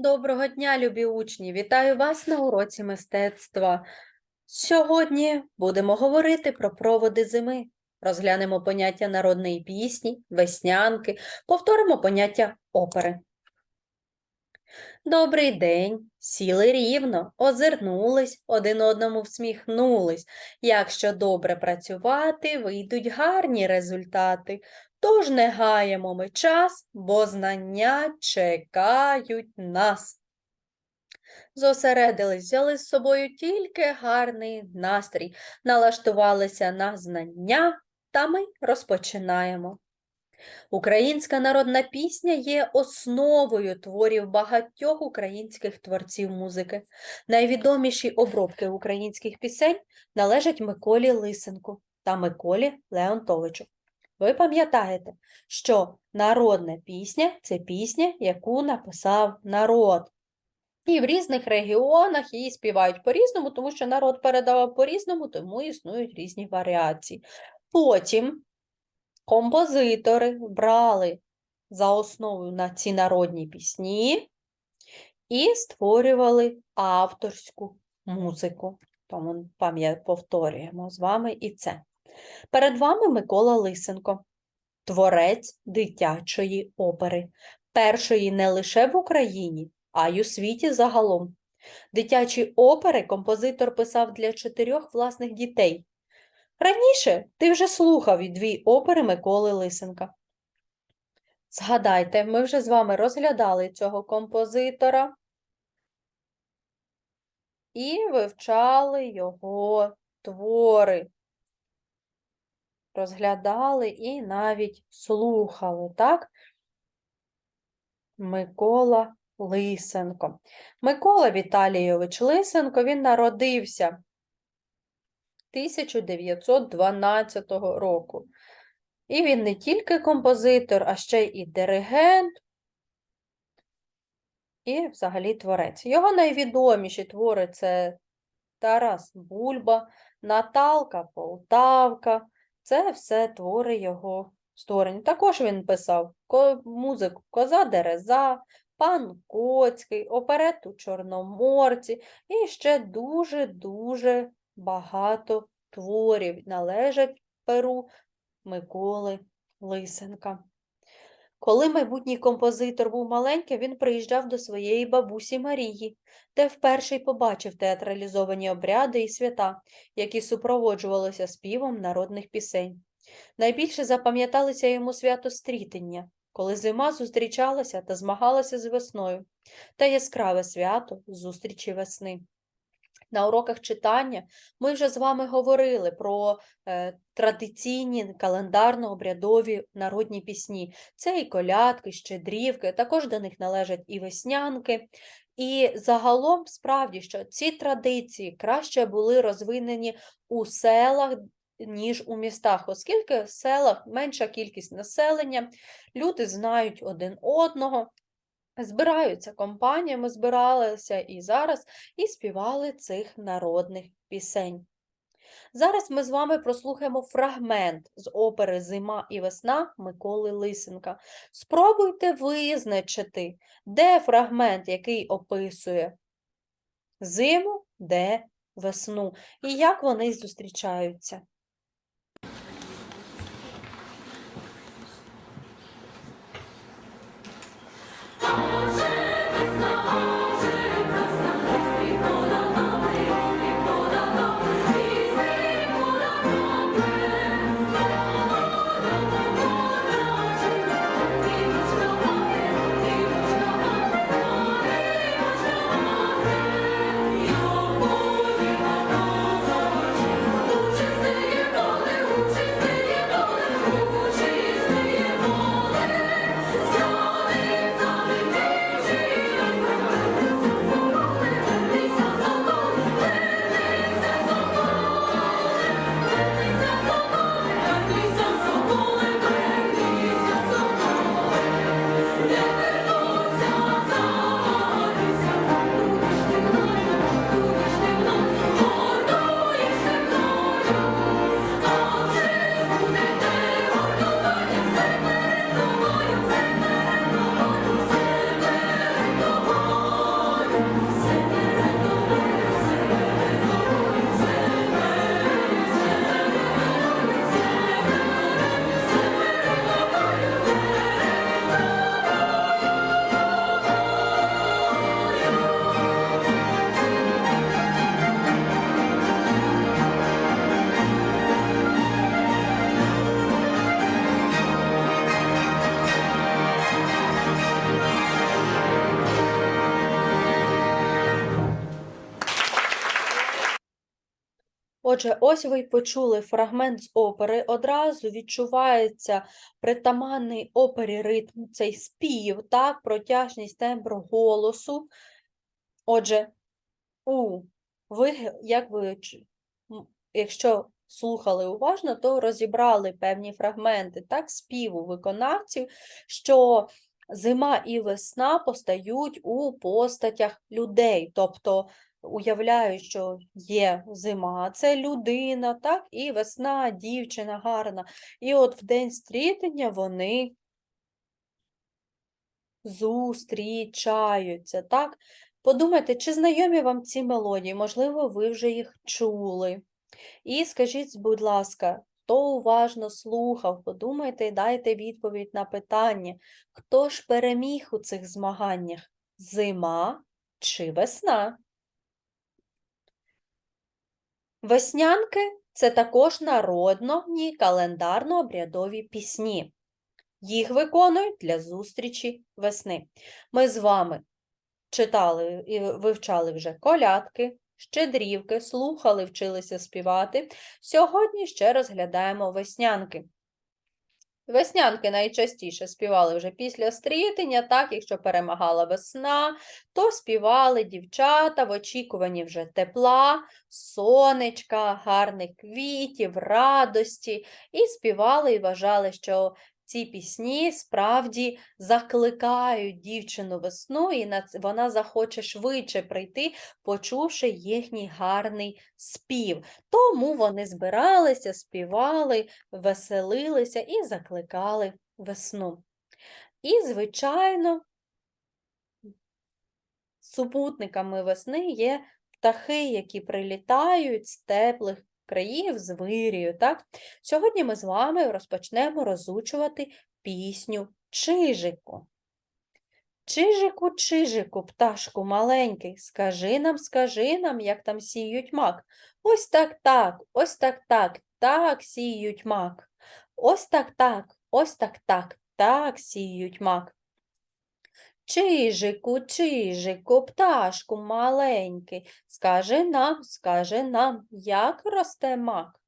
Доброго дня, любі учні! Вітаю вас на уроці мистецтва. Сьогодні будемо говорити про проводи зими. Розглянемо поняття народної пісні, веснянки, повторимо поняття опери. Добрий день! Сіли рівно, озирнулись, один одному всміхнулись. Якщо добре працювати, вийдуть гарні результати. Тож не гаємо ми час, бо знання чекають нас. Зосередились, взяли з собою тільки гарний настрій, налаштувалися на знання, та ми розпочинаємо. Українська народна пісня є основою творів багатьох українських творців музики. Найвідоміші обробки українських пісень належать Миколі Лисенку та Миколі Леонтовичу. Ви пам'ятаєте, що народна пісня це пісня, яку написав народ. І в різних регіонах її співають по-різному, тому що народ передавав по-різному, тому існують різні варіації. Потім композитори брали за основу на ці народні пісні і створювали авторську музику. Тому повторюємо з вами і це. Перед вами Микола Лисенко, творець дитячої опери, першої не лише в Україні, а й у світі загалом. Дитячі опери композитор писав для чотирьох власних дітей. Раніше ти вже слухав і дві опери Миколи Лисенка. Згадайте, ми вже з вами розглядали цього композитора і вивчали його твори розглядали і навіть слухали, так? Микола Лисенко. Микола Віталійович Лисенко, він народився 1912 року. І він не тільки композитор, а ще і диригент, і взагалі творець. Його найвідоміші твори це Тарас Бульба, Наталка Полтавка, це все твори його створення. Також він писав музику Коза Дереза, Пан Коцький, оперету Чорноморці і ще дуже-дуже багато творів належать перу Миколи Лисенка. Коли майбутній композитор був маленький, він приїжджав до своєї бабусі Марії, де вперше й побачив театралізовані обряди і свята, які супроводжувалися співом народних пісень. Найбільше запам'яталися йому свято стрітення, коли зима зустрічалася та змагалася з весною, та яскраве свято зустрічі весни. На уроках читання ми вже з вами говорили про е, традиційні календарно-обрядові народні пісні. Це і колядки, щедрівки, також до них належать і веснянки. І загалом справді, що ці традиції краще були розвинені у селах, ніж у містах, оскільки в селах менша кількість населення, люди знають один одного. Збираються компаніями, збиралися і зараз, і співали цих народних пісень. Зараз ми з вами прослухаємо фрагмент з опери Зима і весна Миколи Лисенка. Спробуйте визначити, де фрагмент, який описує зиму, де весну, і як вони зустрічаються. Отже, ось ви й почули фрагмент з опери. Одразу відчувається притаманний опері ритм, цей спів, так, протяжність тембру голосу. Отже, у ви, як ви, якщо слухали уважно, то розібрали певні фрагменти так, співу виконавців, що зима і весна постають у постатях людей. Тобто уявляють, що є зима, це людина, так, і весна, дівчина гарна. І от в день стрітення вони зустрічаються, так? Подумайте, чи знайомі вам ці мелодії? Можливо, ви вже їх чули. І скажіть, будь ласка, хто уважно слухав, подумайте і дайте відповідь на питання, хто ж переміг у цих змаганнях? Зима чи весна? Веснянки це також народні календарно-обрядові пісні. Їх виконують для зустрічі весни. Ми з вами читали і вивчали вже колядки, щедрівки, слухали, вчилися співати. Сьогодні ще розглядаємо веснянки. Веснянки найчастіше співали вже після стрітення, так, якщо перемагала весна, то співали дівчата в очікуванні вже тепла, сонечка, гарних квітів, радості, і співали і вважали, що ці пісні справді закликають дівчину весну, і вона захоче швидше прийти, почувши їхній гарний спів. Тому вони збиралися, співали, веселилися і закликали весну. І, звичайно, супутниками весни є птахи, які прилітають з теплих країв, з вирію. Так? Сьогодні ми з вами розпочнемо розучувати пісню Чижику. Чижику, чижику, пташку маленький, скажи нам, скажи нам, як там сіють мак. Ось так так, ось так так, так сіють мак. Ось так так, ось так так, так сіють мак. Чижику, чижику, пташку маленький, скажи нам, скажи нам, як росте мак.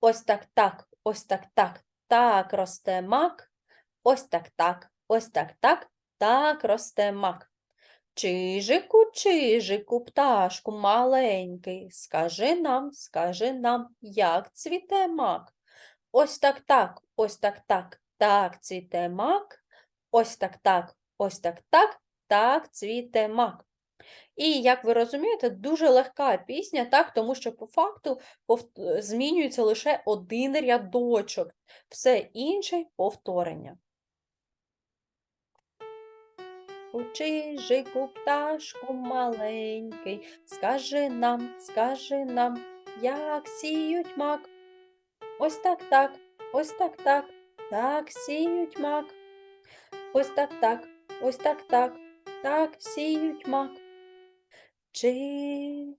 Ось так так, ось так так, так росте мак. Ось так так, ось так так, так росте мак. Чижику, чижику, пташку маленький, скажи нам, скажи нам, як цвіте мак. Ось так так, ось так так, так цвіте мак. Ось так так, ось так так, так цвіте мак. І, як ви розумієте, дуже легка пісня, так, тому що по факту змінюється лише один рядочок, все інше повторення. У чижику пташку маленький, скажи нам, скажи нам, як сіють мак. Ось так так, ось так так, так сіють мак. Ось так так, ось так так, так сіють мак. Чижику,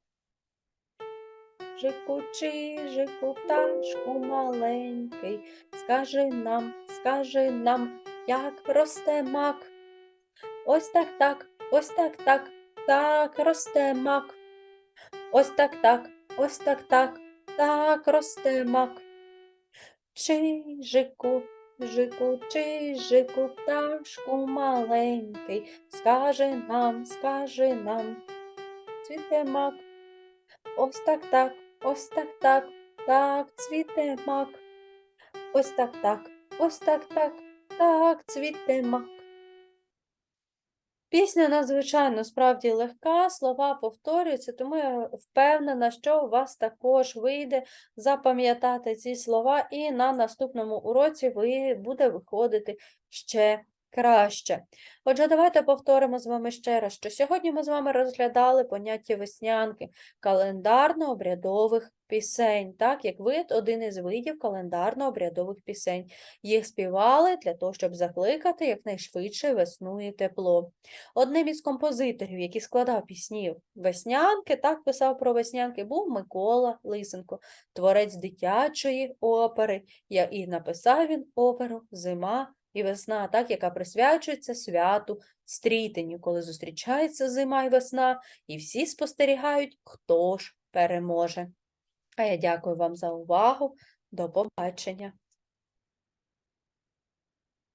чижику, пташку маленький, скажи нам, скажи нам, як росте мак. Ось так так, ось так так, так росте мак. Ось так так, ось так так, так росте мак. Чижику, жику, чижику, пташку маленький, скажи нам, скажи нам, цвіте мак. Ось так так, ось так так, так цвіте мак. Ось так так, ось так так, так цвіте мак. Пісня надзвичайно справді легка, слова повторюються, тому я впевнена, що у вас також вийде запам'ятати ці слова, і на наступному уроці ви буде виходити ще краще. Отже, давайте повторимо з вами ще раз, що сьогодні ми з вами розглядали поняття веснянки, календарно-обрядових пісень, так, як вид, один із видів календарно-обрядових пісень. Їх співали для того, щоб закликати якнайшвидше весну і тепло. Одним із композиторів, який складав пісні веснянки, так писав про веснянки, був Микола Лисенко, творець дитячої опери, і написав він оперу Зима і весна, так, яка присвячується святу стрітенню, коли зустрічається зима і весна, і всі спостерігають, хто ж переможе. А я дякую вам за увагу. До побачення.